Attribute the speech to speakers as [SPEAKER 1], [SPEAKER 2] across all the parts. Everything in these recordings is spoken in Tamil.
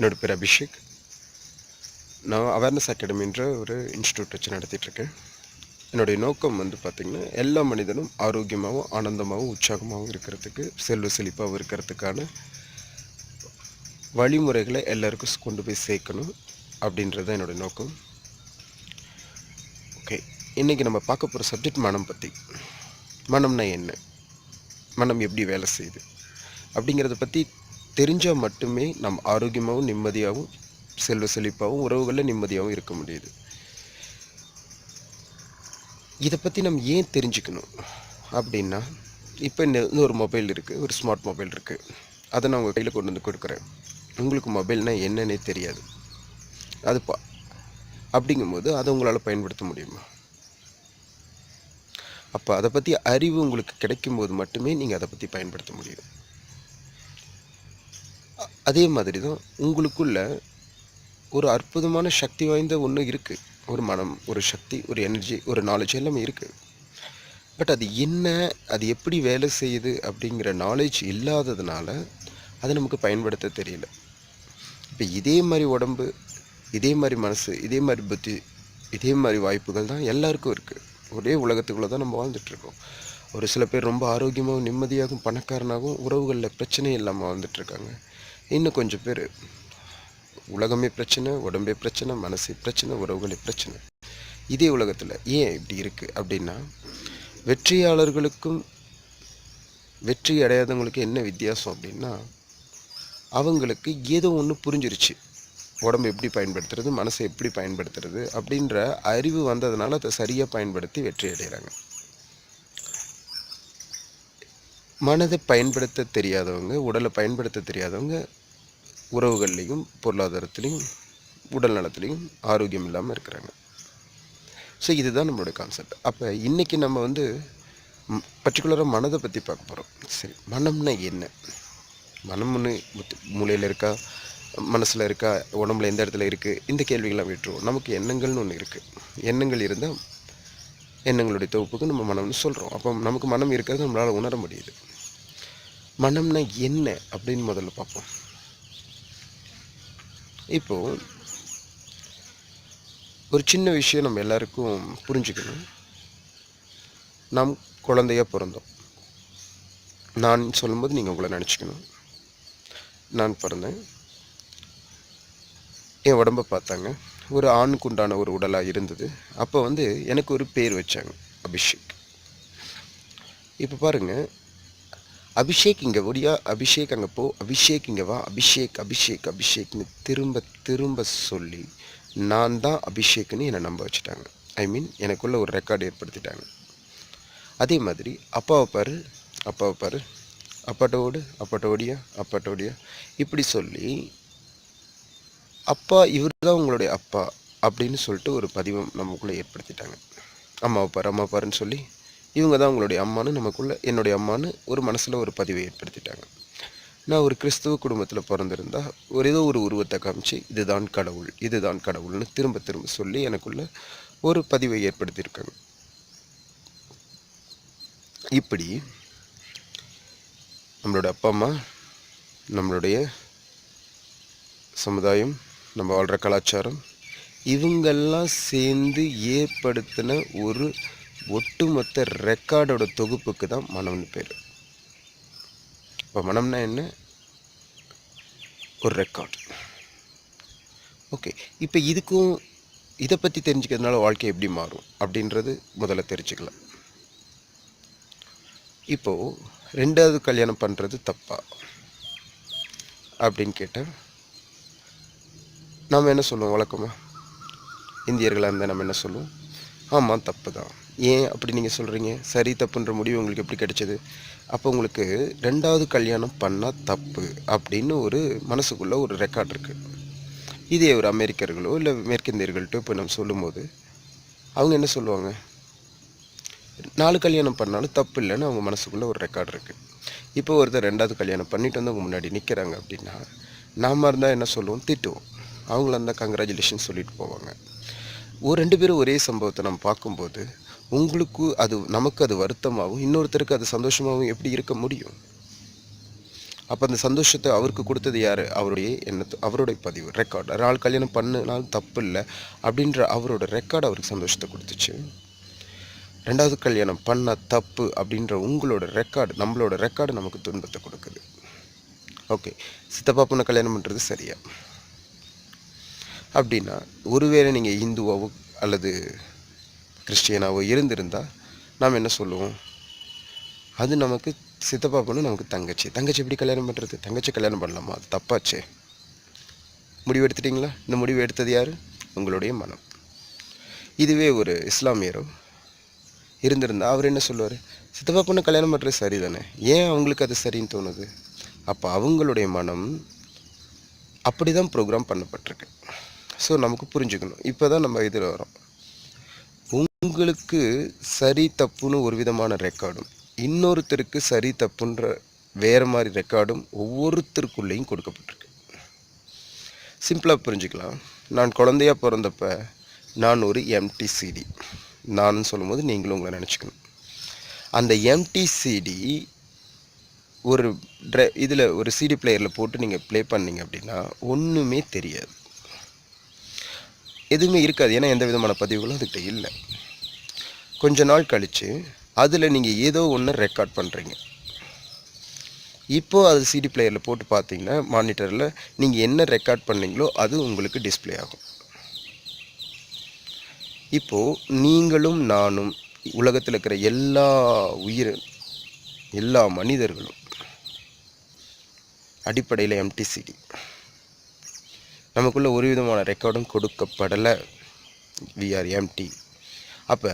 [SPEAKER 1] என்னோட பேர் அபிஷேக். நான் அவேர்னஸ் அகாடமின்ற ஒரு இன்ஸ்டியூட் வச்சு நடத்திட்டுருக்கேன். என்னுடைய நோக்கம் வந்து பார்த்திங்கன்னா எல்லா மனிதனும் ஆரோக்கியமாகவும் ஆனந்தமாகவும் உற்சாகமாகவும் இருக்கிறதுக்கு செல்வ செழிப்பாகவும் இருக்கிறதுக்கான வழிமுறைகளை எல்லாருக்கும் கொண்டு போய் சேர்க்கணும் அப்படின்றது தான் என்னோடய நோக்கம். ஓகே இன்றைக்கி நம்ம பார்க்க போகிற சப்ஜெக்ட் மனம் பற்றி மனம்னா என்ன? மனம் எப்படி வேலை செய்யுது? அப்படிங்கிறத பற்றி தெரிஞ்சால் மட்டுமே நம் ஆரோக்கியமாகவும் நிம்மதியாகவும் செல்வ செழிப்பாகவும் உறவுகளில் நிம்மதியாகவும் இருக்க முடியுது. இதை பற்றி நம்ம ஏன் தெரிஞ்சுக்கணும்? அப்படின்னா இப்போ இந்த ஒரு மொபைல் இருக்குது ஒரு ஸ்மார்ட் மொபைல் இருக்குது அதை நான் உங்கள் கையில் கொண்டு வந்து கொடுக்குறேன். உங்களுக்கு மொபைல்னால் என்னன்னே தெரியாது. அது பா அப்படிங்கும்போது அதை உங்களால் பயன்படுத்த முடியுமா? அப்போ அதை பற்றி அறிவு உங்களுக்கு கிடைக்கும்போது மட்டுமே நீங்கள் அதை பற்றி பயன்படுத்த முடியும். அதே மாதிரி தான் உங்களுக்குள்ள ஒரு அற்புதமான சக்தி வாய்ந்த ஒன்று இருக்குது ஒரு மனம் ஒரு சக்தி ஒரு எனர்ஜி ஒரு நாலேஜ் எல்லாமே இருக்குது பட் அது என்ன அது எப்படி வேலை செய்யுது அப்படிங்கிற நாலேஜ் இல்லாததுனால அதை நமக்கு பயன்படுத்த தெரியல. இப்போ இதே மாதிரி உடம்பு இதே மாதிரி மனசு இதே மாதிரி புத்தி இதே மாதிரி வாய்ப்புகள் தான் எல்லாருக்கும் இருக்குது ஒரே உலகத்துக்குள்ளே தான் நம்ம வாழ்ந்துட்டுருக்கோம். ஒரு சில பேர் ரொம்ப ஆரோக்கியமாகவும் நிம்மதியாகவும் பணக்காரனாகவும் உறவுகளில் பிரச்சனை இல்லாமல் வாழ்ந்துட்டுருக்காங்க. இன்னும் கொஞ்சம் பேர். உலகமே பிரச்சனை உடம்பே பிரச்சனை மனசே பிரச்சனை உறவுகளே பிரச்சனை. இதே உலகத்தில் ஏன் இப்படி இருக்குது அப்படின்னா வெற்றியாளர்களுக்கும் வெற்றி அடையாதவங்களுக்கு என்ன வித்தியாசம் அப்படின்னா அவங்களுக்கு ஏதோ ஒன்று புரிஞ்சிருச்சு. உடம்பு எப்படி பயன்படுத்துறது மனசை எப்படி பயன்படுத்துறது அப்படின்ற அறிவு வந்ததுனால அதை சரியாக பயன்படுத்தி வெற்றி அடைகிறாங்க மனதை பயன்படுத்த தெரியாதவங்க உடலை பயன்படுத்த தெரியாதவங்க உறவுகள்லேயும் பொருளாதாரத்துலேயும் உடல் நலத்துலேயும் ஆரோக்கியம் இல்லாமல் இருக்கிறாங்க. ஸோ இதுதான் நம்மளோட கான்செப்ட் அப்போ இன்றைக்கி நம்ம வந்து பர்டிகுலராக மனதை பற்றி பார்க்க போகிறோம் சரி மனம்னா என்ன? மனம்னு ஒன்று மூளையில் இருக்கா? மனசில் இருக்கா? உடம்புல எந்த இடத்துல இருக்குது இந்த கேள்விகள்லாம் விட்டுருவோம். நமக்கு எண்ணங்கள்னு ஒன்று இருக்குது எண்ணங்கள் இருந்தால் எண்ணங்களுடைய தொகுப்புக்கு நம்ம மனம்னு சொல்கிறோம் அப்போ நமக்கு மனம் இருக்கிறது நம்மளால் உணர முடியுது. மனம்னா என்ன அப்படின்னு முதல்ல பார்ப்போம். இப்போது ஒரு சின்ன விஷயம் நம்ம எல்லாருக்கும் புரிஞ்சுக்கணும். நாம் குழந்தையா பிறந்தோம். நான் சொல்லும்போது நீங்கள் உங்களை நினச்சிக்கணும். நான் பிறந்தேன். என் உடம்பை பார்த்தாங்க. ஒரு ஆணுக்கு உண்டான ஒரு உடலாக இருந்தது. அப்போ வந்து எனக்கு ஒரு பேர் வச்சாங்க அபிஷேக். இப்போ பாருங்கள் அபிஷேக் இங்கே ஒடியா அபிஷேக் அங்கே போ அபிஷேக் இங்கே வா அபிஷேக் அபிஷேக் அபிஷேக்னு திரும்ப திரும்ப சொல்லி நான் தான் அபிஷேக்னு என்னை நம்ப வச்சுட்டாங்க. ஐ மீன் எனக்குள்ளே ஒரு ரெக்கார்டு ஏற்படுத்திட்டாங்க. அதே மாதிரி அப்பாவை பாரு அப்பாவை பாரு அப்பாட்ட ஓடு அப்பாட்ட ஓடியா அப்பாட்ட ஓடியா இப்படி சொல்லி அப்பா இவர் தான் உங்களுடைய அப்பா அப்படின்னு சொல்லிட்டு ஒரு பதிவம் நமக்குள்ளே ஏற்படுத்திட்டாங்க. அம்மாவை பாரு அம்மா பாருன்னு சொல்லி இவங்க தான் உங்களுடைய அம்மான்னு நமக்குள்ள என்னுடைய அம்மான்னு ஒரு மனசில் ஒரு பதிவை ஏற்படுத்திட்டாங்க. நான் ஒரு கிறிஸ்துவ குடும்பத்தில் பிறந்திருந்தா ஒரு ஏதோ ஒரு உருவத்தை காமிச்சு இதுதான் கடவுள் இதுதான் கடவுள்னு திரும்ப திரும்ப சொல்லி எனக்குள்ள ஒரு பதிவை ஏற்படுத்தியிருக்காங்க. இப்படி நம்மளோட அப்பா அம்மா நம்மளுடைய சமுதாயம் நம்ம வாழ்கிற கலாச்சாரம் இவங்கெல்லாம் சேர்ந்து ஏற்படுத்தின ஒரு ஒட்டுமொத்த ரெக்கார்டோட தொகுப்புக்கு தான் மனம்னு பேர். இப்போ மனம்னா என்ன? ஒரு ரெக்கார்ட். ஓகே இப்போ இதுக்கும் இதை பற்றி தெரிஞ்சுக்கிறதுனால வாழ்க்கை எப்படி மாறும் அப்படின்றது முதல்ல தெரிஞ்சுக்கலாம். இப்போது ரெண்டாவது கல்யாணம் பண்ணுறது தப்பா அப்படின்னு கேட்டால் நாம் என்ன சொல்லுவோம் வழக்கமாக இந்தியர்களாக இருந்தால் நம்ம என்ன சொல்லுவோம்? ஆமாம் தப்பு தான். ஏன் அப்படி நீங்கள் சொல்கிறீங்க சரி தப்புன்ற முடிவு உங்களுக்கு எப்படி கிடைச்சது? அப்போ உங்களுக்கு ரெண்டாவது கல்யாணம் பண்ணால் தப்பு அப்படின்னு ஒரு மனசுக்குள்ளே ஒரு ரெக்கார்ட் இருக்குது இதே ஒரு அமெரிக்கர்களோ இல்லை மேற்கிந்தியர்கள்ட்டோ இப்போ நம்ம சொல்லும்போது அவங்க என்ன சொல்லுவாங்க? நாலு கல்யாணம் பண்ணாலும் தப்பு இல்லைன்னு அவங்க மனசுக்குள்ளே ஒரு ரெக்கார்ட் இருக்குது இப்போ ஒருத்தர் ரெண்டாவது கல்யாணம் பண்ணிட்டு வந்து அவங்க முன்னாடி நிற்கிறாங்க அப்படின்னா நாம இருந்தால் என்ன சொல்லுவோம்? திட்டுவோம். அவங்கள இருந்தால் கங்க்ராச்சுலேஷன் சொல்லிட்டு போவாங்க. ஒரு ரெண்டு பேரும் ஒரே சம்பவத்தை நம்ம பார்க்கும்போது உங்களுக்கு அது நமக்கு அது வருத்தமாகவும் இன்னொருத்தருக்கு அது சந்தோஷமாகவும் எப்படி இருக்க முடியும்? அப்போ அந்த சந்தோஷத்தை அவருக்கு கொடுத்தது யார்? அவருடைய எண்ணத்து அவருடைய பதிவு ரெக்கார்டு ஒரு ஆள் கல்யாணம் பண்ணினாலும் தப்பு இல்லை அப்படின்ற அவரோட ரெக்கார்டு அவருக்கு சந்தோஷத்தை கொடுத்துச்சு. ரெண்டாவது கல்யாணம் பண்ண தப்பு அப்படின்ற உங்களோட ரெக்கார்டு நம்மளோட ரெக்கார்டு நமக்கு துன்பத்தை கொடுக்குது. ஓகே சித்தப்பா பொண்ணை கல்யாணம் பண்ணுறது சரியா? அப்படின்னா ஒருவேளை நீங்கள் இந்துவாவோ அல்லது கிறிஸ்டியனாவோ இருந்திருந்தால் நாம் என்ன சொல்லுவோம்? அது நமக்கு சித்தப்பா பொண்ணு நமக்கு தங்கச்சி. தங்கச்சி எப்படி கல்யாணம் பண்ணுறது தங்கச்சி கல்யாணம் பண்ணலாமா? அது தப்பாச்சே. முடிவு எடுத்துட்டீங்களா? இந்த முடிவு எடுத்தது யார்? உங்களுடைய மனம். இதுவே ஒரு இஸ்லாமியரோ இருந்திருந்தால் அவர் என்ன சொல்லுவார்? சித்தப்பா பொண்ணு கல்யாணம் பண்ணுறது சரி தானே ஏன் அவங்களுக்கு அது சரின்னு தோணுது? அப்போ அவங்களுடைய மனம் அப்படி தான் ப்ரோக்ராம் பண்ணப்பட்டிருக்கு. ஸோ நமக்கு புரிஞ்சுக்கணும். இப்போ தான் நம்ம இதில் வரோம் உங்களுக்கு சரி தப்புன்னு ஒரு விதமான ரெக்கார்டும் இன்னொருத்தருக்கு சரி தப்புன்ற வேறு மாதிரி ரெக்கார்டும் ஒவ்வொருத்தருக்குள்ளேயும் கொடுக்கப்பட்டிருக்கு. சிம்பிளாக புரிஞ்சுக்கலாம். நான் குழந்தையா பிறந்தப்ப நான் ஒரு எம்டி சிடி நான் சொல்லும்போது நீங்களும் உங்களை நினச்சிக்கணும். அந்த எம்டி சிடி ஒரு ட்ரை இதில் ஒரு சிடி பிளேயரில் போட்டு நீங்கள் ப்ளே பண்ணீங்க அப்படின்னா ஒன்றுமே தெரியாது. எதுவுமே இருக்காது. ஏன்னா எந்த விதமான பதிவுகளும் அதுக்கிட்ட இல்லை. கொஞ்ச நாள் கழித்து அதில் நீங்கள் ஏதோ ஒன்று ரெக்கார்ட் பண்ணுறீங்க இப்போது அது சிடி பிளேயரில் போட்டு பார்த்தீங்கன்னா மானிட்டரில் நீங்கள் என்ன ரெக்கார்ட் பண்ணீங்களோ அது உங்களுக்கு டிஸ்ப்ளே ஆகும். இப்போது நீங்களும் நானும் உலகத்தில் இருக்கிற எல்லா உயிர் எல்லா மனிதர்களும் அடிப்படையில் எம்டிசிடி நமக்குள்ள ஒரு விதமான ரெக்கார்டும் கொடுக்கப்படலை. விஆர் எம்டி அப்போ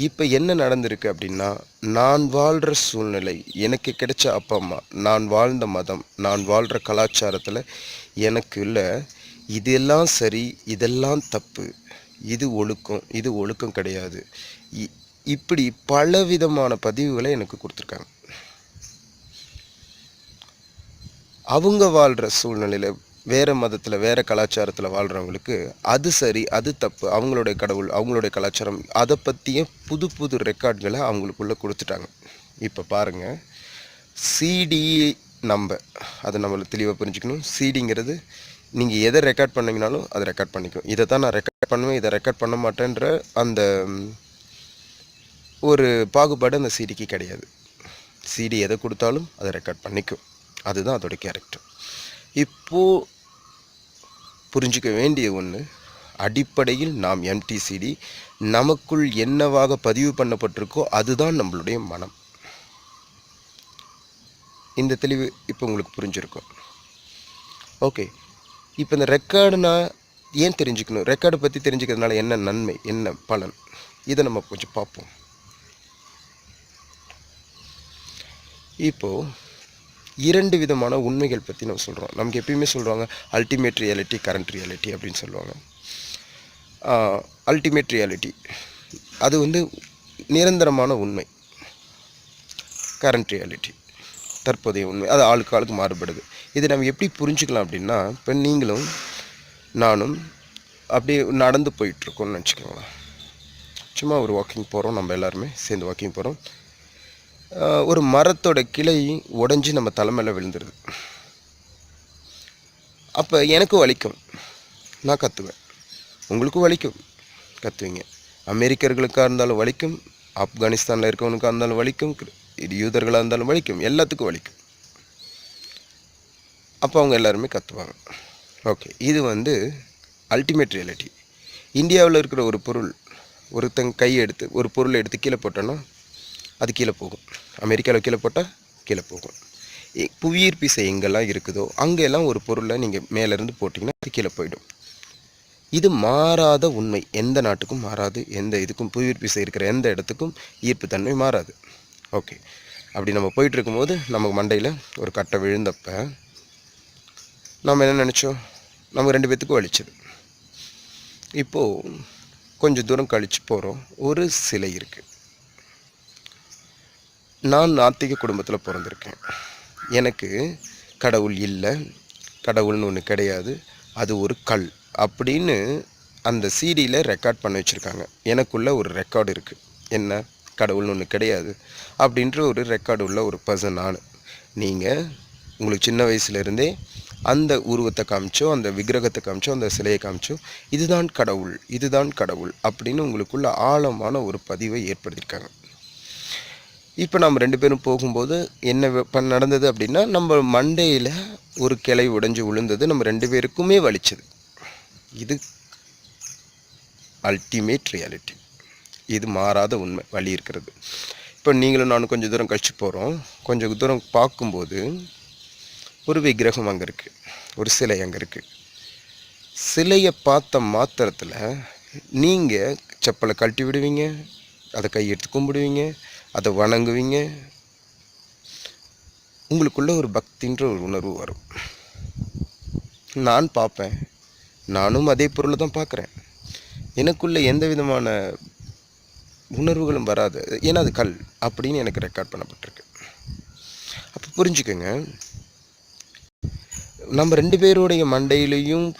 [SPEAKER 1] இப்போ என்ன நடந்திருக்கு அப்படின்னா நான் வாழ்கிற சூழ்நிலை எனக்கு கிடைச்ச அப்பா அம்மா நான் வாழ்ந்த மதம் நான் வாழ்கிற கலாச்சாரத்தில் எனக்கு இல்லை. இதெல்லாம் சரி இதெல்லாம் தப்பு. இது ஒழுக்கம் இது ஒழுக்கம் கிடையாது. இ- இப்படி பலவிதமான பதிவுகளை எனக்கு கொடுத்துருக்காங்க. அவங்க வாழ்கிற சூழ்நிலையில் வேறு மதத்தில் வேறு கலாச்சாரத்தில் வாழ்கிறவங்களுக்கு அது சரி அது தப்பு. அவங்களுடைய கடவுள் அவங்களுடைய கலாச்சாரம் அதை பற்றிய புது புது ரெக்கார்ட்களை அவங்களுக்குள்ளே கொடுத்துட்டாங்க. இப்போ பாருங்கள் சிடி நம்ப அதை நம்மளை தெளிவாக புரிஞ்சுக்கணும். சிடிங்கிறது நீங்கள் எதை ரெக்கார்ட் பண்ணீங்கனாலும் அதை ரெக்கார்ட் பண்ணிக்கும் இதை தான் நான் ரெக்கார்ட் பண்ணுவேன் இதை ரெக்கார்ட் பண்ண மாட்டேன்ற அந்த ஒரு பாகுபாடு அந்த சிடிக்கு கிடையாது. சிடி எதை கொடுத்தாலும் அதை ரெக்கார்ட் பண்ணிக்கும். அதுதான் அதோடய கேரக்டர். இப்போது புரிஞ்சுக்க வேண்டிய ஒன்று அடிப்படையில் நாம் எம்டிசிடி நமக்குள் என்னவாக பதிவு பண்ணப்பட்டிருக்கோ அதுதான் நம்மளுடைய மனம். இந்த தெளிவு இப்போ உங்களுக்கு புரிஞ்சிருக்கும். ஓகே. இப்போ இந்த ரெக்கார்டுனா ஏன் தெரிஞ்சுக்கணும்? ரெக்கார்டை பற்றி தெரிஞ்சுக்கிறதுனால என்ன நன்மை என்ன பலன்? இதை நம்ம கொஞ்சம் பார்ப்போம். இப்போது இரண்டு விதமான உண்மைகள் பற்றி நம்ம சொல்கிறோம் நமக்கு எப்பயுமே சொல்கிறாங்க அல்டிமேட் ரியாலிட்டி கரண்ட் ரியாலிட்டி அப்படின்னு சொல்லுவாங்க. அல்டிமேட் ரியாலிட்டி அது வந்து நிரந்தரமான உண்மை. கரண்ட் ரியாலிட்டி தற்போதைய உண்மை. அது ஆளுக்கு ஆளுக்கு மாறுபடுது. இதை நம்ம எப்படி புரிஞ்சுக்கலாம் அப்படின்னா இப்போ நீங்களும் நானும் அப்படியே நடந்து போயிட்டுருக்கோம்னு நினச்சிக்கோங்களேன். சும்மா ஒரு வாக்கிங் போகிறோம் நம்ம எல்லாருமே சேர்ந்து வாக்கிங் போகிறோம் ஒரு மரத்தோட கிளை உடஞ்சி நம்ம தலைமையில் விழுந்துருது. அப்போ எனக்கும் வலிக்கும். நான் கற்றுவேன் உங்களுக்கும் வலிக்கும். கற்றுவீங்க அமெரிக்கர்களுக்காக இருந்தாலும் வலிக்கும். ஆப்கானிஸ்தானில் இருக்கவனுக்காக இருந்தாலும் வலிக்கும். இது யூதர்களாக இருந்தாலும் வலிக்கும். எல்லாத்துக்கும் வலிக்கும். அப்போ அவங்க எல்லாருமே கற்றுவாங்க ஓகே. இது வந்து அல்டிமேட் ரியாலிட்டி இந்தியாவில் இருக்கிற ஒரு பொருள் ஒருத்தங்க கை எடுத்து ஒரு பொருளை எடுத்து கீழே போட்டோன்னா அது கீழே போகும். அமெரிக்காவில் கீழே போட்டால் கீழே போகும். இ- புவியீர்ப்பு விசை எங்கெல்லாம் இருக்குதோ அங்கெல்லாம் ஒரு பொருளை நீங்கள் மேலேருந்து போட்டிங்கன்னா அது கீழே போயிடும். இது மாறாத உண்மை. எந்த நாட்டுக்கும் மாறாது எந்த இதுக்கும் புவியீர்ப்பு விசை இருக்கிற எந்த இடத்துக்கும் ஈர்ப்பு தன்மை மாறாது. ஓகே. அப்படி நம்ம போயிட்டு இருக்கும்போது நமக்கு மண்டையில் ஒரு கட்டை விழுந்தப்போ நம்ம என்ன நினச்சோம்? நம்ம ரெண்டு பேர்த்துக்கும் வலிச்சது. இப்போது கொஞ்சம் தூரம் கழித்து போகிறோம் ஒரு சிலை இருக்குது நான் நாத்திக குடும்பத்தில் பிறந்திருக்கேன். எனக்கு கடவுள் இல்லை கடவுள்னு ஒன்று கிடையாது. அது ஒரு கல் அப்படின்னு அந்த சீடியில் ரெக்கார்ட் பண்ணி வச்சுருக்காங்க. எனக்குள்ள ஒரு ரெக்கார்டு இருக்குது என்ன? கடவுள்னு ஒன்று கிடையாது. அப்படின்ற ஒரு ரெக்கார்டு உள்ள ஒரு பர்சன் நான். நீங்கள் உங்களுக்கு சின்ன வயசுலேருந்தே அந்த உருவத்தை காமிச்சோ அந்த விக்கிரகத்தை காமிச்சோ அந்த சிலையை காமிச்சோ இதுதான் கடவுள் இதுதான் கடவுள் அப்படின்னு உங்களுக்குள்ள ஆழமான ஒரு பதிவை ஏற்படுத்தியிருக்காங்க. இப்போ நம்ம ரெண்டு பேரும் போகும்போது என்ன நடந்தது அப்படின்னா நம்ம மண்டையில் ஒரு கிளை உடைஞ்சு விழுந்தது நம்ம ரெண்டு பேருக்குமே வலிச்சது. இது அல்டிமேட் ரியாலிட்டி இது மாறாத உண்மை வழி இருக்கிறது. இப்போ நீங்களும் நானும் கொஞ்சம் தூரம் கழிச்சு போகிறோம் கொஞ்சம் தூரம் பார்க்கும்போது ஒரு விக்கிரகம் அங்கே இருக்குது ஒரு சிலை அங்கே இருக்குது சிலையை பார்த்த மாத்திரத்தில் நீங்கள் செப்பலை கழட்டி விடுவீங்க அதை கையெடுத்து கும்பிடுவீங்க அதை வணங்குவீங்க. உங்களுக்குள்ள ஒரு பக்தின்ற ஒரு உணர்வு வரும். நான் பார்ப்பேன். நானும் அதே பொருளை தான் பார்க்குறேன். எனக்குள்ளே எந்த விதமான உணர்வுகளும் வராது. ஏன்னா அது கல் அப்படின்னு எனக்கு ரெக்கார்ட் பண்ணப்பட்டிருக்கு. அப்போ புரிஞ்சுக்கோங்க. நம்ம ரெண்டு பேருடைய மண்டையிலையும்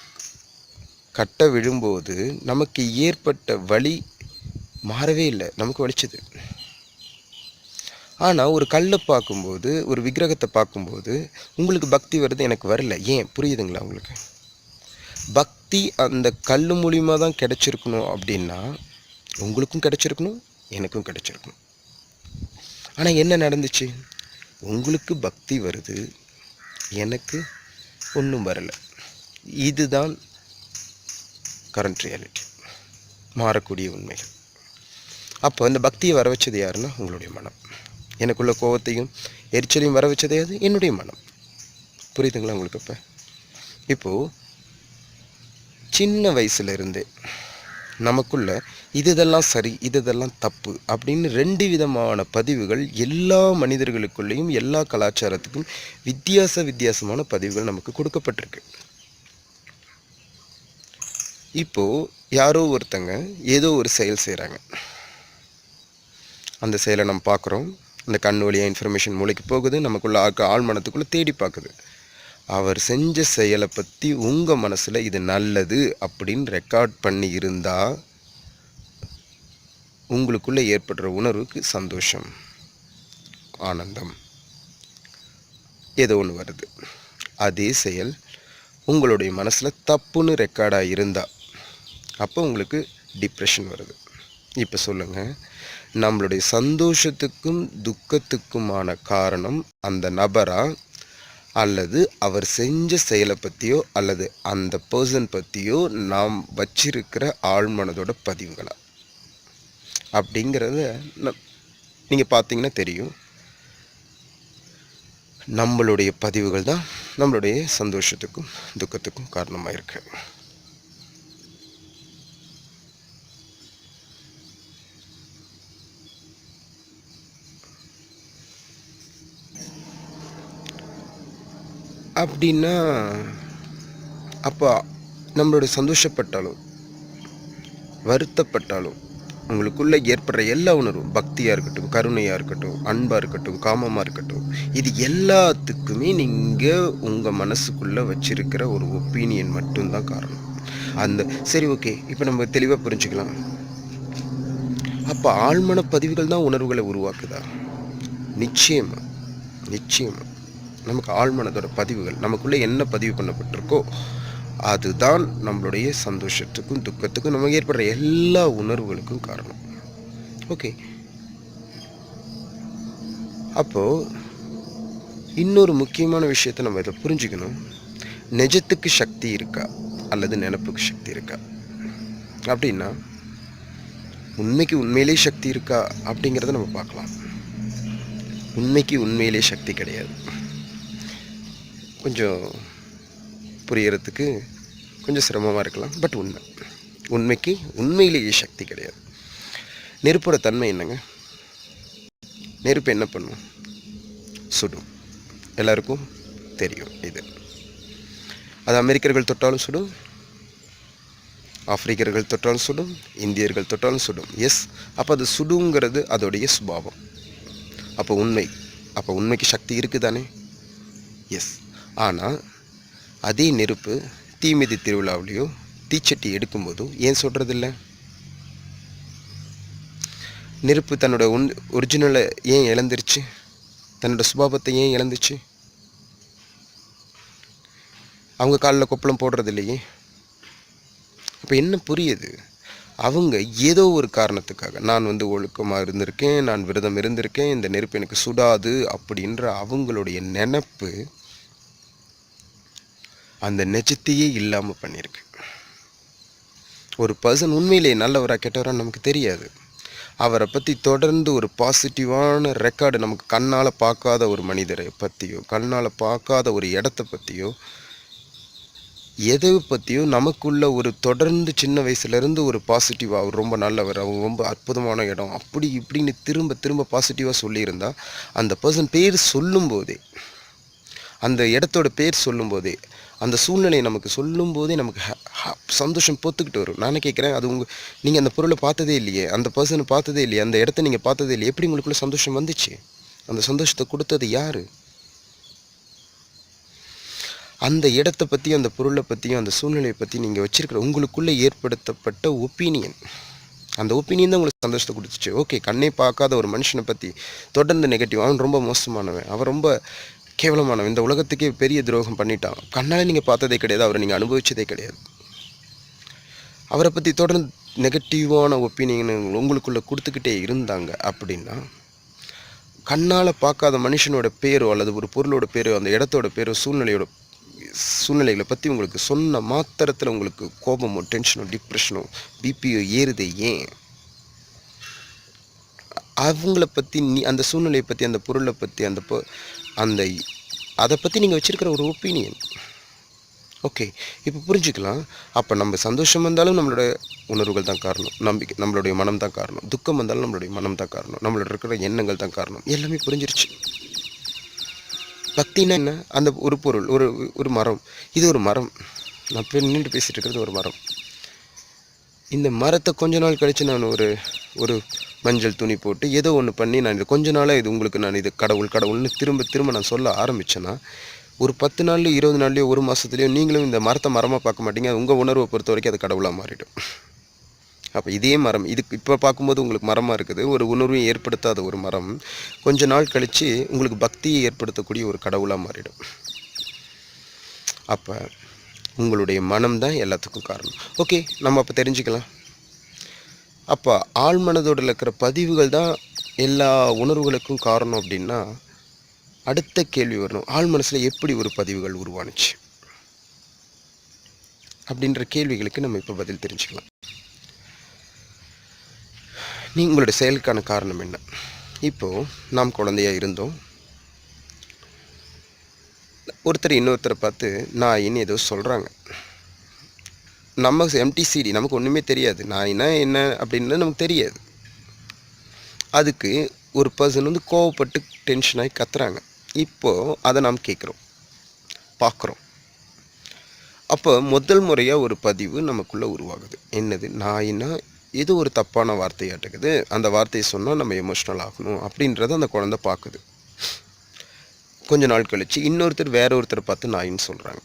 [SPEAKER 1] கட்ட விழும்போது நமக்கு ஏற்பட்ட வலி மாறவே இல்லை. நமக்கு வலிச்சது. ஆனால் ஒரு கல்லை பார்க்கும்போது ஒரு விக்கிரகத்தை பார்க்கும்போது உங்களுக்கு பக்தி வருது எனக்கு வரல. ஏன்? புரியுதுங்களா உங்களுக்கு? பக்தி அந்த கல் மூலியமாக தான் கிடச்சிருக்கணும் அப்படின்னா உங்களுக்கும் கிடச்சிருக்கணும் எனக்கும் கிடச்சிருக்கணும். ஆனால் என்ன நடந்துச்சு? உங்களுக்கு பக்தி வருது எனக்கு ஒன்றும் வரலை. இதுதான் கரண்ட் ரியாலிட்டி மாறக்கூடிய உண்மைகள். அப்போ இந்த பக்தியை வர வச்சது யாருன்னா உங்களுடைய மனம். எனக்குள்ள கோவத்தையும் எரிச்சலையும் வர வச்சதே அது என்னுடைய மனம். புரியுதுங்களா உங்களுக்கு இப்போ இப்போது சின்ன வயசுலேருந்தே நமக்குள்ள இது இதுதெல்லாம் சரி இதுதெல்லாம் தப்பு அப்படின்னு ரெண்டு விதமான பதிவுகள் எல்லா மனிதர்களுக்குள்ளேயும் எல்லா கலாச்சாரத்துக்கும் வித்தியாச வித்தியாசமான பதிவுகள் நமக்கு கொடுக்கப்பட்டிருக்கு. இப்போது யாரோ ஒருத்தங்க ஏதோ ஒரு செயல் செய்கிறாங்க அந்த செயலை நம்ம பார்க்குறோம். அந்த கண் வழியாக இன்ஃபர்மேஷன் மூளைக்கு போகுது நமக்குள்ள ஆக்க ஆள் மனத்துக்குள்ளே தேடி பார்க்குது. அவர் செஞ்ச செயலை பற்றி உங்கள் மனசில் இது நல்லது அப்படின்னு ரெக்கார்ட் பண்ணி இருந்தால் உங்களுக்குள்ளே ஏற்படுற உணர்வுக்கு சந்தோஷம் ஆனந்தம். ஏதோ ஒன்று வருது. அதே செயல் உங்களுடைய மனசில் தப்புன்னு ரெக்கார்டாக இருந்தால் அப்போ உங்களுக்கு டிப்ரெஷன் வருது. இப்போ சொல்லுங்கள் நம்மளுடைய சந்தோஷத்துக்கும் துக்கத்துக்குமான காரணம் அந்த நபரா? அல்லது அவர் செஞ்ச செயலை பற்றியோ அல்லது அந்த பர்சன் பற்றியோ நாம் வச்சிருக்கிற ஆழ்மனதோட பதிவுகளா? அப்படிங்கிறத நீங்கள் பார்த்தீங்கன்னா தெரியும். நம்மளுடைய பதிவுகள் தான் நம்மளுடைய சந்தோஷத்துக்கும் துக்கத்துக்கும் காரணமாக இருக்குது அப்படின்னா அப்போ நம்மளோட சந்தோஷப்பட்டாலும் வருத்தப்பட்டாலும் உங்களுக்குள்ளே ஏற்படுற எல்லா உணர்வும் பக்தியாக இருக்கட்டும் கருணையாக இருக்கட்டும் அன்பாக இருக்கட்டும் காமமாக இருக்கட்டும் இது எல்லாத்துக்குமே நீங்கள் உங்கள் மனசுக்குள்ளே வச்சுருக்கிற ஒரு ஒப்பீனியன் மட்டும்தான் காரணம். அந்த சரி ஓகே இப்போ நம்ம தெளிவாக புரிஞ்சுக்கலாம். அப்போ ஆழ்மன பதிவுகள் தான் உணர்வுகளை உருவாக்குதா? நிச்சயமாக நிச்சயமாக நமக்கு ஆழ்மனதோட பதிவுகள் நமக்குள்ளே என்ன பதிவு பண்ணப்பட்டிருக்கோ அதுதான் நம்மளுடைய சந்தோஷத்துக்கும் துக்கத்துக்கும் நமக்கு ஏற்படுற எல்லா உணர்வுகளுக்கும் காரணம். ஓகே அப்போது இன்னொரு முக்கியமான விஷயத்தை நம்ம இதை புரிஞ்சுக்கணும். நிஜத்துக்கு சக்தி இருக்கா? அல்லது நினப்புக்கு சக்தி இருக்கா? அப்படின்னா உண்மைக்கு உண்மையிலே சக்தி இருக்கா? அப்படிங்கிறத நம்ம பார்க்கலாம். உண்மைக்கு உண்மையிலே சக்தி கிடையாது. கொஞ்சம் புரியறதுக்கு கொஞ்சம் சிரமமாக இருக்கலாம். பட் உண்மை. உண்மைக்கு உண்மையிலேயே சக்தி கிடையாது. நெருப்போட தன்மை என்னங்க? நெருப்பு என்ன பண்ணும்? சுடும். எல்லாருக்கும் தெரியும் இது. அது அமெரிக்கர்கள் தொட்டாலும் சுடும். ஆப்பிரிக்கர்கள் தொட்டாலும் சுடும். இந்தியர்கள் தொட்டாலும் சுடும். எஸ் அப்போ அது சுடுங்கிறது அதோடைய சுபாவம். அப்போ உண்மை. அப்போ உண்மைக்கு சக்தி இருக்குதானே? எஸ் ஆனால் அதே நெருப்பு தீமிதி திருவிழாவிலையோ தீச்சட்டி எடுக்கும்போதும் ஏன் சொல்கிறதில்ல நெருப்பு தன்னோட ஒன் ஒரிஜினலை ஏன் இழந்துருச்சு? தன்னோட சுபாவத்தை ஏன் இழந்துச்சு? அவங்க காலில் கொப்பளம் போடுறது இல்லையே அப்போ என்ன புரியுது? அவங்க ஏதோ ஒரு காரணத்துக்காக நான் வந்து ஒழுக்கமாக இருந்திருக்கேன் நான் விரதம் இருந்திருக்கேன் இந்த நெருப்பு எனக்கு சுடாது அப்படின்ற அவங்களுடைய நினப்பு அந்த நெஜத்தையே இல்லாமல் பண்ணியிருக்கு ஒரு பர்சன் உண்மையிலே நல்லவரா கெட்டவரான்னு நமக்கு தெரியாது. அவரை பற்றி தொடர்ந்து ஒரு பாசிட்டிவான ரெக்கார்டு நமக்கு கண்ணால் பார்க்காத ஒரு மனிதரை பற்றியோ கண்ணால் பார்க்காத ஒரு இடத்த பற்றியோ எதை பற்றியோ நமக்குள்ள ஒரு தொடர்ந்து சின்ன வயசுலேருந்து ஒரு பாசிட்டிவாக அவர் ரொம்ப நல்லவர் அவங்க ரொம்ப அற்புதமான இடம் அப்படி இப்படின்னு திரும்ப திரும்ப பாசிட்டிவாக சொல்லியிருந்தால் அந்த பர்சன் பேர் சொல்லும்போதே அந்த இடத்தோட பேர் சொல்லும்போதே அந்த சூழ்நிலையை நமக்கு சொல்லும் போதே நமக்கு சந்தோஷம் பொத்துக்கிட்டு வரும். நானே கேட்குறேன் அது உங்கள் நீங்கள் அந்த பொருளை பார்த்ததே இல்லையே அந்த பர்சனை பார்த்ததே இல்லையே அந்த இடத்த நீங்கள் பார்த்ததே இல்லையே எப்படி உங்களுக்குள்ள சந்தோஷம் வந்துச்சு? அந்த சந்தோஷத்தை கொடுத்தது யார்? அந்த இடத்த பற்றியும் அந்த பொருளை பற்றியும் அந்த சூழ்நிலையை பற்றி நீங்கள் வச்சிருக்கிற உங்களுக்குள்ளே ஏற்படுத்தப்பட்ட ஒப்பீனியன் அந்த ஒப்பீனியன் தான் உங்களுக்கு சந்தோஷத்தை கொடுத்துச்சு. ஓகே கண்ணே பார்க்காத ஒரு மனுஷனை பற்றி தொடர்ந்து நெகட்டிவ் அவன் ரொம்ப மோசமானவன். அவன் ரொம்ப கேவலமானவன். இந்த உலகத்துக்கே பெரிய துரோகம் பண்ணிட்டான். கண்ணால் நீங்கள் பார்த்ததே கிடையாது. அவரை நீங்கள் அனுபவித்ததே கிடையாது. அவரை பற்றி தொடர்ந்து நெகட்டிவான ஒப்பீனியன் உங்களுக்குள்ளே கொடுத்துக்கிட்டே இருந்தாங்க அப்படின்னா கண்ணால் பார்க்காத மனுஷனோட பேரோ அல்லது ஒரு பொருளோட பேரோ அந்த இடத்தோட பேரோ சூழ்நிலையோட சூழ்நிலைகளை பற்றி உங்களுக்கு சொன்ன மாத்திரத்தில் உங்களுக்கு கோபமோ டென்ஷனோ டிப்ரெஷனோ பிபியோ ஏறுதே ஏன்? அவங்கள பற்றி நீ அந்த சூழ்நிலையை பற்றி அந்த பொருளை பற்றி அந்த அந்த அதை பற்றி நீங்கள் வச்சுருக்கிற ஒரு ஒப்பீனியன் ஓகே இப்போ புரிஞ்சுக்கலாம். அப்போ நம்ம சந்தோஷம் வந்தாலும் நம்மளோட உணர்வுகள் தான் காரணம். நம்பிக்கை நம்மளுடைய மனம் தான் காரணம். துக்கம் வந்தாலும் நம்மளுடைய மனம் தான் காரணம். நம்மளோட இருக்கிற எண்ணங்கள் தான் காரணம். எல்லாமே புரிஞ்சிருச்சு. பக்தினா என்ன? அந்த ஒரு பொருள் ஒரு ஒரு மரம். இது ஒரு மரம். நான் இப்போ நின்று பேசிகிட்டு இருக்கிறது ஒரு மரம். இந்த மரத்தை கொஞ்ச நாள் கழித்து நான் ஒரு ஒரு மஞ்சள் துணி போட்டு ஏதோ ஒன்று பண்ணி நான் இது கொஞ்ச நாளாக இது உங்களுக்கு நான் இது கடவுள் கடவுள்னு திரும்ப திரும்ப நான் சொல்ல ஆரம்பிச்சேன்னா ஒரு பத்து நாள்லையோ இருபது நாள்லையோ ஒரு மாதத்துலையோ நீங்களும் இந்த மரத்தை மரமாக பார்க்க மாட்டீங்க. அது உங்கள் உணர்வை பொறுத்த வரைக்கும் அது கடவுளாக மாறிடும். அப்போ இதே மரம் இதுக்கு இப்போ பார்க்கும்போது உங்களுக்கு மரமாக இருக்குது. ஒரு உணர்வையும் ஏற்படுத்தாத ஒரு மரம். கொஞ்ச நாள் கழித்து உங்களுக்கு பக்தியை ஏற்படுத்தக்கூடிய ஒரு கடவுளாக மாறிடும். அப்போ உங்களுடைய மனம் தான் எல்லாத்துக்கும் காரணம். ஓகே நம்ம அப்போ தெரிஞ்சுக்கலாம். அப்போ ஆழ்மனதோட இருக்கிற பதிவுகள் தான் எல்லா உணர்வுகளுக்கும் காரணம் அப்படின்னா அடுத்த கேள்வி வரணும். ஆழ் மனசில் எப்படி ஒரு பதிவுகள் உருவானுச்சு? அப்படின்ற கேள்விகளுக்கு நம்ம இப்போ பதில் தெரிஞ்சுக்கலாம். நீ உங்களோட செயலுக்கான காரணம் என்ன? இப்போது நாம் குழந்தையா இருந்தோம். ஒருத்தர் இன்னொருத்தரை பார்த்து நாயின்னு ஏதோ சொல்கிறாங்க நம்ம எம்டிசிடி நமக்கு ஒன்றுமே தெரியாது. நாயினா என்ன அப்படின்னு நமக்கு தெரியாது. அதுக்கு ஒரு பர்சன் வந்து கோவப்பட்டு டென்ஷனாகி கத்துறாங்க. இப்போது அதை நாம் கேட்குறோம் பார்க்குறோம் அப்போ முதல் முறையாக ஒரு பதிவு நமக்குள்ளே உருவாகுது. என்னது? நாயினா ஏதோ ஒரு தப்பான வார்த்தையாட்டுக்குது. அந்த வார்த்தையை சொன்னால் நம்ம எமோஷ்னல் ஆகணும் அப்படின்றத அந்த குழந்தை பார்க்குது கொஞ்ச நாள் கழிச்சு இன்னொருத்தர் வேற ஒருத்தர் பார்த்து நாயின்னு சொல்கிறாங்க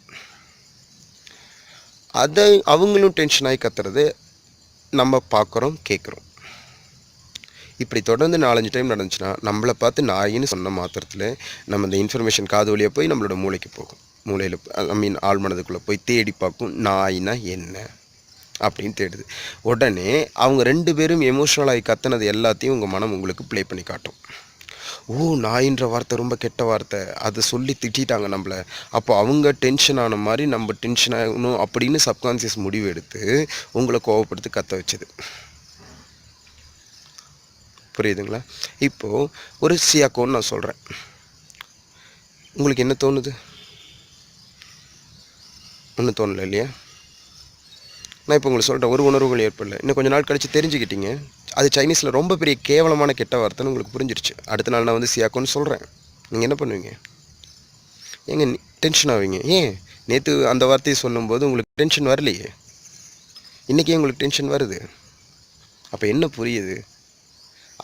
[SPEAKER 1] அதை அவங்களும் டென்ஷன் ஆகி கத்துறது நம்ம பார்க்குறோம் கேட்குறோம். இப்படி தொடர்ந்து நாலஞ்சு டைம் நடந்துச்சுன்னா நம்மளை பார்த்து நாயின்னு சொன்ன மாத்திரத்தில் நம்ம இந்த இன்ஃபர்மேஷன் காது வழியாக போய் நம்மளோட மூளைக்கு போகும். மூளையில் ஐ மீன் ஆள் மனதுக்குள்ளே போய் தேடி பார்க்கும் நாயினா என்ன அப்படின்னு தேடுது. உடனே அவங்க ரெண்டு பேரும் எமோஷ்னலாகி கத்துனது எல்லாத்தையும் உங்கள் மனம் உங்களுக்கு ப்ளே பண்ணி காட்டும். ஓ நாயின்ற வார்த்தை ரொம்ப கெட்ட வார்த்தை. அதை சொல்லி திட்டிட்டாங்க நம்மளை. அப்போ அவங்க டென்ஷன் ஆன மாதிரி நம்ம டென்ஷன் ஆகணும் அப்படின்னு சப்கான்சியஸ் முடிவு எடுத்து உங்களை கோவப்படுத்தி கத்த வச்சுது. புரியுதுங்களா? இப்போது ஒரு சியாக்கோன்னு நான் சொல்கிறேன் உங்களுக்கு என்ன தோணுது? ஒன்றும் தோணல இல்லையா? நான் இப்போ உங்களுக்கு சொல்கிறேன் ஒரு உணர்வுகள் ஏற்படல. இன்னும் கொஞ்சம் நாள் கழித்து தெரிஞ்சுக்கிட்டீங்க. அது சைனீஸில் ரொம்ப பெரிய கேவலமான கெட்ட வார்த்தைன்னு உங்களுக்கு புரிஞ்சிருச்சு. அடுத்த நாள் நான் வந்து சியாக்கோன்னு சொல்கிறேன் நீங்கள் என்ன பண்ணுவீங்க? ஏங்க டென்ஷன் ஆவீங்க. ஏன்? நேற்று அந்த வார்த்தையை சொல்லும்போது உங்களுக்கு டென்ஷன் வரலையே? இன்றைக்கே உங்களுக்கு டென்ஷன் வருது? அப்போ என்ன புரியுது?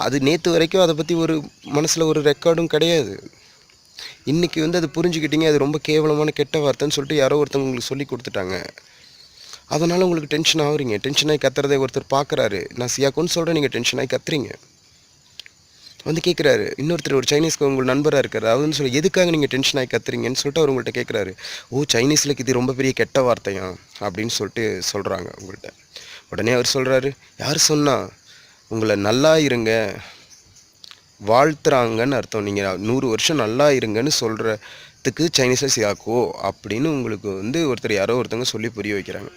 [SPEAKER 1] அது நேற்று வரைக்கும் அதை பற்றி ஒரு மனசில் ஒரு ரெக்கார்டும் கிடையாது. இன்றைக்கி வந்து அது புரிஞ்சுக்கிட்டீங்க அது ரொம்ப கேவலமான கெட்ட வார்த்தைன்னு சொல்லிட்டு யாரோ ஒருத்தவங்க உங்களுக்கு சொல்லி கொடுத்துட்டாங்க. அதனால் உங்களுக்கு டென்ஷன் ஆகுறீங்க. டென்ஷன் ஆகி கத்துறதை ஒருத்தர் பார்க்குறாரு நான் சியாக்கோன்னு சொல்கிறேன் நீங்கள் டென்ஷன் ஆகி கத்துறீங்க. வந்து கேட்குறாரு இன்னொருத்தர் ஒரு சைனீஸ்க்கு உங்கள் நண்பராக இருக்கார். அவருன்னு சொல்லி எதுக்காக நீங்கள் டென்ஷன் ஆகி கத்துறீங்கன்னு சொல்லிட்டு அவர் உங்கள்கிட்ட கேட்குறாரு ஓ சைனீஸில் இது ரொம்ப பெரிய கெட்ட வார்த்தையா? அப்படின்னு சொல்லிட்டு சொல்கிறாங்க உங்கள்கிட்ட உடனே அவர் சொல்கிறாரு யார் சொன்னா உங்களை நல்லா இருங்க வாழ்த்துறாங்கன்னு அர்த்தம். நீங்கள் நூறு வருஷம் நல்லா இருங்கன்னு சொல்கிறதுக்கு சைனீஸில் சியாக்கோ? அப்படின்னு உங்களுக்கு வந்து ஒருத்தர் யாரோ ஒருத்தவங்க சொல்லி புரிய வைக்கிறாங்க.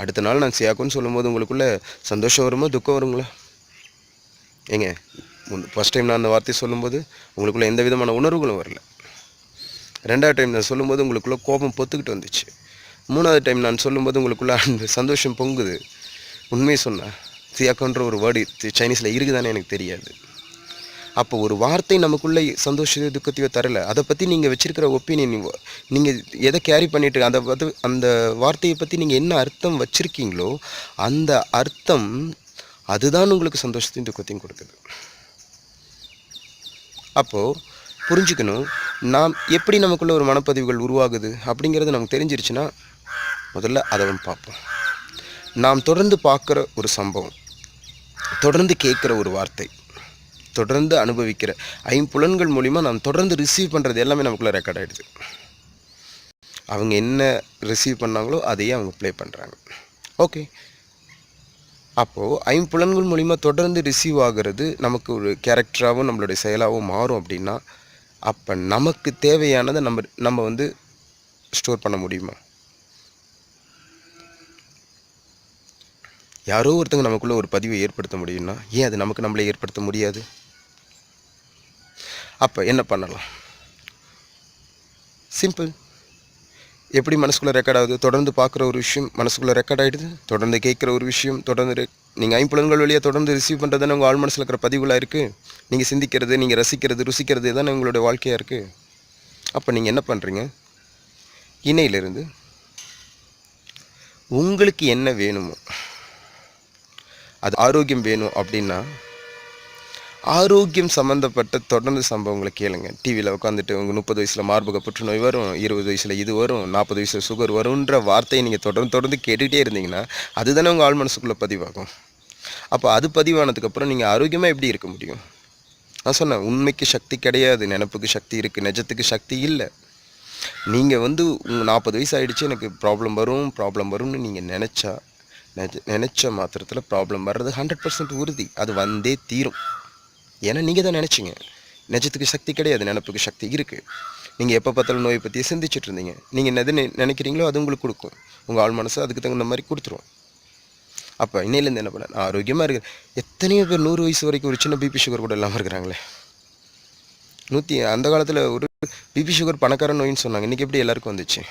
[SPEAKER 1] அடுத்த நாள் நான் சியாக்கோன்னு சொல்லும்போது உங்களுக்குள்ளே சந்தோஷம் வருமா துக்கம் வருங்களா? ஏங்க ஃபஸ்ட் டைம் நான் அந்த வார்த்தையை சொல்லும்போது உங்களுக்குள்ளே எந்த விதமான உணர்வுகளும் வரல. ரெண்டாவது டைம் நான் சொல்லும்போது உங்களுக்குள்ளே கோபம் பொத்துக்கிட்டு வந்துச்சு. மூணாவது டைம் நான் சொல்லும்போது உங்களுக்குள்ளே அந்த சந்தோஷம் பொங்குது. உண்மையை சொன்னேன் சியாக்கோன்ற ஒரு வேர்டு சைனீஸில் இருக்குதானே எனக்கு தெரியாது. அப்போ ஒரு வார்த்தை நமக்குள்ளே சந்தோஷத்தையோ துக்கத்தையோ தரல. அதை பற்றி நீங்கள் வச்சுருக்கிற ஒப்பீனியன் நீங்கள் எதை கேரி பண்ணிட்டு அதை வந்து அந்த வார்த்தையை பற்றி நீங்கள் என்ன அர்த்தம் வச்சுருக்கீங்களோ அந்த அர்த்தம் அதுதான் உங்களுக்கு சந்தோஷத்தையும் துக்கத்தையும் கொடுக்குது. அப்போது புரிஞ்சுக்கணும் நாம் எப்படி நமக்குள்ள ஒரு மனப்பதிவுகள் உருவாகுது அப்படிங்கிறது நமக்கு தெரிஞ்சிருச்சுன்னா முதல்ல அதை வந்து பார்ப்போம். நாம் தொடர்ந்து பார்க்குற ஒரு சம்பவம் தொடர்ந்து கேட்குற ஒரு வார்த்தை. தொடர்ந்து அனுபவிக்கிற ஐம்புலன்கள் மூலிமா நாம் தொடர்ந்து ரிசீவ் பண்ணுறது எல்லாமே நமக்குள்ள ரெக்கார்ட் ஆகிடுது அவங்க என்ன ரிசீவ் பண்ணாங்களோ அதையே அவங்க ப்ளே பண்ணுறாங்க ஓகே அப்போது ஐம்புலன்கள் மூலிமா தொடர்ந்து ரிசீவ் ஆகிறது நமக்கு ஒரு கேரக்டராகவும் நம்மளுடைய செயலாகவும் மாறும் அப்படின்னா அப்போ நமக்கு தேவையானதை நம்ம நம்ம வந்து ஸ்டோர் பண்ண முடியுமா? யாரோ ஒருத்தங்க நமக்குள்ளே ஒரு பதிவை ஏற்படுத்த முடியும்னா ஏன் அது நமக்கு நம்மளே ஏற்படுத்த முடியாது? அப்போ என்ன பண்ணலாம்? சிம்பிள் எப்படி மனசுக்குள்ளே ரெக்கார்ட் ஆகுது? தொடர்ந்து பார்க்குற ஒரு விஷயம் மனசுக்குள்ளே ரெக்கார்ட் ஆகிடுது தொடர்ந்து கேட்குற ஒரு விஷயம் தொடர்ந்து நீங்கள் ஐம்புலன்கள் வழியாக தொடர்ந்து ரிசீவ் பண்ணுறது தானே உங்கள் ஆள் மனசில் இருக்கிற பதிவுகளாக இருக்குது நீங்கள் சிந்திக்கிறது நீங்கள் ரசிக்கிறது ருசிக்கிறது தானே உங்களுடைய வாழ்க்கையாக இருக்குது அப்போ நீங்கள் என்ன பண்ணுறீங்க இணையிலிருந்து உங்களுக்கு என்ன வேணுமோ அது ஆரோக்கியம் வேணும் அப்படின்னா ஆரோக்கியம் சம்மந்தப்பட்ட தொடர்ந்து சம்பவங்களை கேளுங்க. டிவியில் உட்காந்துட்டு உங்கள் முப்பது வயசில் மார்பக புற்றுநோய் வரும் இருபது வயசில் இது வரும் நாற்பது வயசில் சுகர் வரும்ன்ற வார்த்தையை நீங்கள் தொடர்ந்து தொடர்ந்து கேட்டுகிட்டே இருந்தீங்கன்னா அதுதானே உங்கள் ஆள் மனசுக்குள்ளே பதிவாகும். அப்போ அது பதிவானதுக்கப்புறம் நீங்கள் ஆரோக்கியமாக எப்படி இருக்க முடியும்? நான் சொன்னேன் உண்மைக்கு சக்தி கிடையாது நினப்புக்கு சக்தி இருக்குது நிஜத்துக்கு சக்தி இல்லை. நீங்கள் வந்து உங்கள் நாற்பது வயசு ஆகிடுச்சு எனக்கு ப்ராப்ளம் வரும் ப்ராப்ளம் வரும்னு நீங்கள் நினச்சா நினச்ச மாத்திரத்தில் ப்ராப்ளம் வர்றது ஹண்ட்ரட் பர்சன்ட் உறுதி. அது வந்தே தீரும். ஏன்னா நீங்கள் தான் நினச்சிங்க. நிஜத்துக்கு சக்தி கிடையாது நினப்புக்கு சக்தி இருக்குது நீங்கள் எப்போ பார்த்தாலும் நோயை பற்றி சிந்திச்சுட்டு இருந்தீங்க. நீங்கள் எது நினைக்கிறீங்களோ அது உங்களுக்கு கொடுக்கும். உங்கள் ஆள் மனசு அதுக்கு தகுந்த மாதிரி கொடுத்துரும். அப்போ இன்னையிலேருந்து என்ன பண்ண நான் ஆரோக்கியமாக இருக்கு எத்தனையோ பேர் நூறு வயசு வரைக்கும் ஒரு சின்ன பிபி சுகர் கூட இல்லாமல் இருக்கிறாங்களே. நூற்றி அந்த காலத்தில் ஒரு பிபி சுகர் பணக்கார நோயின்னு சொன்னாங்க. இன்றைக்கி எப்படி எல்லாருக்கும் வந்துச்சு?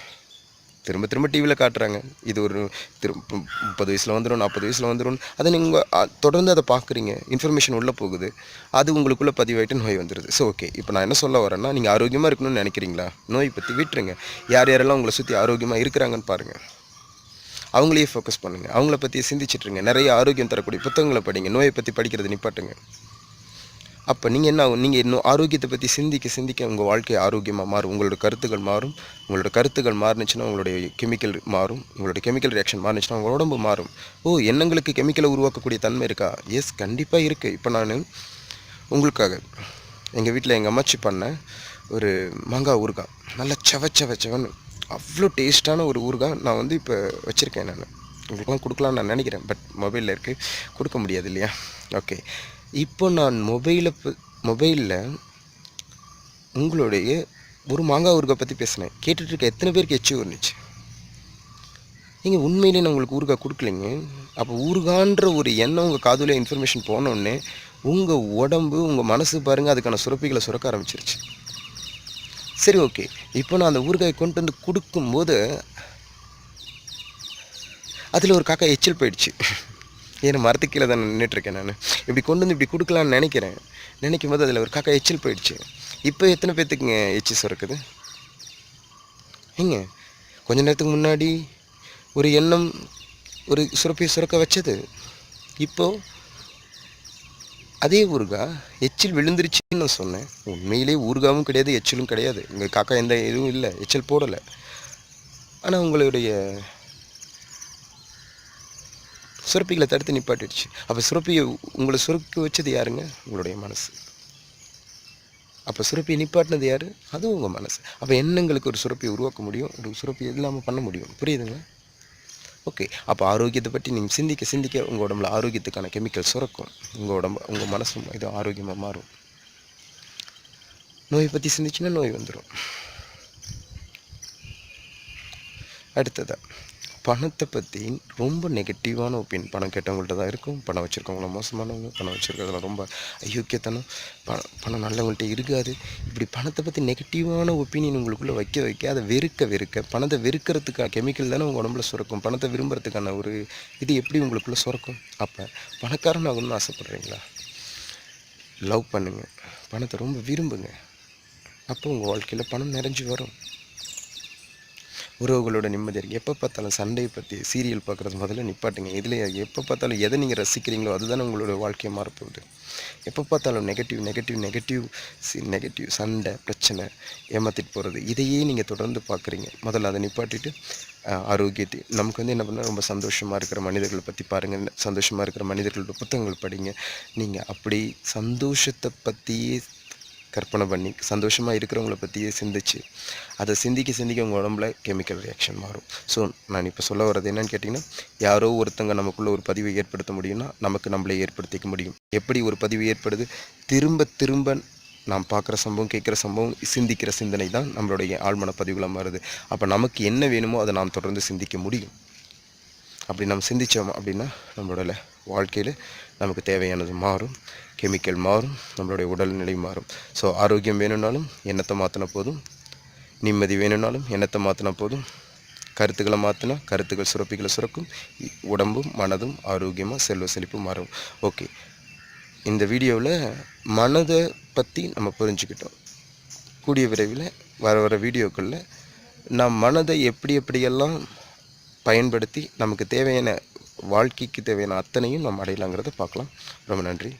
[SPEAKER 1] திரும்ப திரும்ப டிவியில் காட்டுறாங்க. இது ஒரு திரு முப்பது வயசில் வந்துடும் நாற்பது வயசில் வந்துடும் அதை நீங்கள் தொடர்ந்து அதை பார்க்குறீங்க. இன்ஃபர்மேஷன் உள்ளே போகுது. அது உங்களுக்குள்ளே பதிவாயிட்டு நோய் வந்துடுது ஸோ ஓகே இப்போ நான் என்ன சொல்ல வரேன்னா நீங்கள் ஆரோக்கியமாக இருக்கணும்னு நினைக்கிறீங்களா? நோய் பற்றி விட்டுருங்க. யார் யாரெல்லாம் உங்களை சுற்றி ஆரோக்கியமாக இருக்கிறாங்கன்னு பாருங்கள் அவங்களையே ஃபோக்கஸ் பண்ணுங்கள் அவங்கள பற்றி சிந்திச்சிட்ருங்க நிறைய ஆரோக்கியம் தரக்கூடிய புத்தகங்களை படிங்க. நோயை பற்றி படிக்கிறது நிப்பாட்டுங்க. அப்போ நீங்கள் என்ன ஆகும்? நீங்கள் இன்னும் ஆரோக்கியத்தை பற்றி சிந்திக்க சிந்திக்க உங்கள் வாழ்க்கை ஆரோக்கியமாக மாறும்? உங்களோட கருத்துக்கள் மாறும். உங்களோட கருத்துக்கள் மாறுனுச்சுன்னா உங்களுடைய கெமிக்கல் மாறும். உங்களோட கெமிக்கல் ரியாக்ஷன் மாறுனுச்சுன்னா உங்கள் உடம்பு மாறும். ஓ எண்ணங்களுக்கு கெமிக்கலை உருவாக்கக்கூடிய தன்மை இருக்கா? எஸ் கண்டிப்பாக இருக்குது இப்போ நான் உங்களுக்காக எங்கள் வீட்டில் எங்கள் அம்மாச்சி பண்ண ஒரு மாங்காய் ஊறுகாய் நல்லா செவ செவ செவன்னு. அவ்வளோ டேஸ்ட்டான ஒரு ஊறுகாய் நான் வந்து இப்போ வச்சுருக்கேன் நான். உங்களுக்குலாம் கொடுக்கலான்னு நான் நினைக்கிறேன். பட் மொபைலில் இருக்குது கொடுக்க முடியாது இல்லையா? ஓகே இப்போ நான் மொபைலை மொபைலில் உங்களுடைய ஒரு மாங்காய் ஊறுகாய் பற்றி பேசினேன். கேட்டுட்ருக்க எத்தனை பேருக்கு எச்சு வந்துச்சு நீங்கள் உண்மையிலே நான் உங்களுக்கு ஊறுகாய் கொடுக்கலைங்க. அப்போ ஊறுகான்ற ஒரு எண்ணம் உங்கள் காதில் இன்ஃபர்மேஷன் போனோடனே உங்கள் உடம்பு உங்கள் மனசு பாருங்கள் அதுக்கான சுரப்பிகளை சுரக்க ஆரம்பிச்சிருச்சு. சரி ஓகே இப்போ நான் அந்த ஊறுகாயை கொண்டு வந்து கொடுக்கும்போது அதில் ஒரு காக்கா எச்சில் போயிடுச்சு. ஏன்னா மரத்துக்கு கீழே தான் நின்றுட்டுருக்கேன் நான். இப்படி கொண்டு வந்து இப்படி கொடுக்கலான்னு நினைக்கிறேன். நினைக்கும் போது அதில் ஒரு காக்கா எச்சில் போயிடுச்சு. இப்போ எத்தனை பேர்த்துக்குங்க எச்சி சுரக்குது? ஏங்க கொஞ்ச நேரத்துக்கு முன்னாடி ஒரு எண்ணம் ஒரு சுரப்பியை சுரக்க வச்சது. இப்போது அதே ஊருகா எச்சில் விழுந்துருச்சுன்னு நான் சொன்னேன். உண்மையிலே ஊருகாவும் கிடையாது எச்சிலும் கிடையாது. எங்கள் காக்கா எந்த இதுவும் இல்லை எச்சில் போடலை. ஆனால் உங்களுடைய சுரப்பிகளை தடுத்து நிப்பாட்டிடுச்சு. அப்போ சுரப்பியை உங்களை சுரக்க வச்சது யாருங்க? உங்களுடைய மனசு. அப்போ சுரப்பியை நிப்பாட்டினது யார்? அதுவும் உங்கள் மனசு. அப்போ எண்ணங்களுக்கு ஒரு சுரப்பியை உருவாக்க முடியும். ஒரு சுரப்பி இல்லாமல் பண்ண முடியும். புரியுதுங்களா? ஓகே. அப்போ ஆரோக்கியத்தை பற்றி நீங்கள் சிந்திக்க சிந்திக்க உங்கள் உடம்புல ஆரோக்கியத்துக்கான கெமிக்கல் சுரக்கும். உங்கள் உடம்பு உங்கள் மனசும் இது ஆரோக்கியமாக மாறும். நோயை பற்றி சிந்திச்சுன்னா நோய் வந்துடும் அடுத்ததாக பணத்தை பற்றி ரொம்ப நெகட்டிவான ஒப்பீனியன் பணம் கேட்டவங்கள்ட்ட தான் இருக்கும். பணம் வச்சுருக்கவங்கள மோசமானவங்க பணம் வச்சுருக்கிறதுல ரொம்ப அயோக்கியத்தனம். பணம் பணம் நல்லவங்கள்ட்ட இருக்காது. இப்படி பணத்தை பற்றி நெகட்டிவான ஒப்பீனியன் உங்களுக்குள்ளே வைக்க வைக்க அதை வெறுக்க வெறுக்க பணத்தை வெறுக்கிறதுக்கான கெமிக்கல் தானே உங்கள் உடம்புல சுரக்கும். பணத்தை விரும்புறதுக்கான ஒரு இது எப்படி உங்களுக்குள்ளே சுரக்கும்? அப்போ பணக்காரன் ஆகணும்னு ஆசைப்பட்றீங்களா? லவ் பண்ணுங்கள் பணத்தை ரொம்ப விரும்புங்க. அப்போ உங்கள் வாழ்க்கையில் பணம் நிறைஞ்சு வரும். உறவுகளோட நிம்மதி இருக்குது எப்போ பார்த்தாலும் சண்டையை பற்றி சீரியல் பார்க்குறது முதல்ல நிப்பாட்டுங்க. இதில் எப்போ பார்த்தாலும் எதை நீங்கள் ரசிக்கிறீங்களோ அதுதானே உங்களோட வாழ்க்கையை மாறப்போகுது. எப்போ பார்த்தாலும் நெகட்டிவ் நெகட்டிவ் நெகட்டிவ் சி நெகட்டிவ் சண்டை பிரச்சனை ஏமாற்றிட்டு போகிறது இதையே நீங்கள் தொடர்ந்து பார்க்குறீங்க. முதல்ல அதை நிப்பாட்டிட்டு ஆரோக்கியத்தை நமக்கு வந்து என்ன பண்ணால் ரொம்ப சந்தோஷமாக இருக்கிற மனிதர்களை பற்றி பாருங்கள் சந்தோஷமாக இருக்கிற மனிதர்களோட புத்தகங்கள் படிங்க. நீங்கள் அப்படி சந்தோஷத்தை பற்றியே கற்பனை பண்ணி சந்தோஷமாக இருக்கிறவங்கள பற்றியே சிந்திச்சு அதை சிந்திக்க சிந்திக்க உங்கள் உடம்புல கெமிக்கல் ரியாக்ஷன் மாறும். ஸோ நான் இப்போ சொல்ல வர்றது என்னன்னு கேட்டிங்கன்னா யாரோ ஒருத்தங்க நமக்குள்ளே ஒரு பதிவை ஏற்படுத்த முடியும்னா நமக்கு நம்மளே ஏற்படுத்திக்க முடியும். எப்படி ஒரு பதிவு ஏற்படுது? திரும்ப திரும்ப நாம் பார்க்குற சம்பவம் கேட்குற சம்பவம் சிந்திக்கிற சிந்தனை தான் நம்மளுடைய ஆழ்மன பதிவுகளாக மாறுது. அப்போ நமக்கு என்ன வேணுமோ அதை நாம் தொடர்ந்து சிந்திக்க முடியும். அப்படி நம்ம சிந்தித்தோம் அப்படின்னா நம்மளோட வாழ்க்கையில் நமக்கு தேவையானது மாறும் கெமிக்கல் மாறும் நம்மளுடைய உடல்நிலை மாறும். ஸோ ஆரோக்கியம் வேணும்னாலும் எண்ணத்தை மாற்றின போதும் நிம்மதி வேணும்னாலும் எண்ணத்தை மாற்றின போதும். கருத்துக்களை மாற்றினா கருத்துக்கள் சுரப்பிகளை சுரக்கும். உடம்பும் மனதும் ஆரோக்கியமாக செல்வ செழிப்பும் மாறும். ஓகே இந்த வீடியோவில் மனதை பற்றி நம்ம புரிஞ்சுக்கிட்டோம். கூடிய விரைவில் வர வர வீடியோக்களில் நாம் மனதை எப்படி எப்படியெல்லாம் பயன்படுத்தி நமக்கு தேவையான வாழ்க்கைக்கு தேவையான அத்தனையும் நம்ம அடையலாங்கிறத பார்க்கலாம். ரொம்ப நன்றி.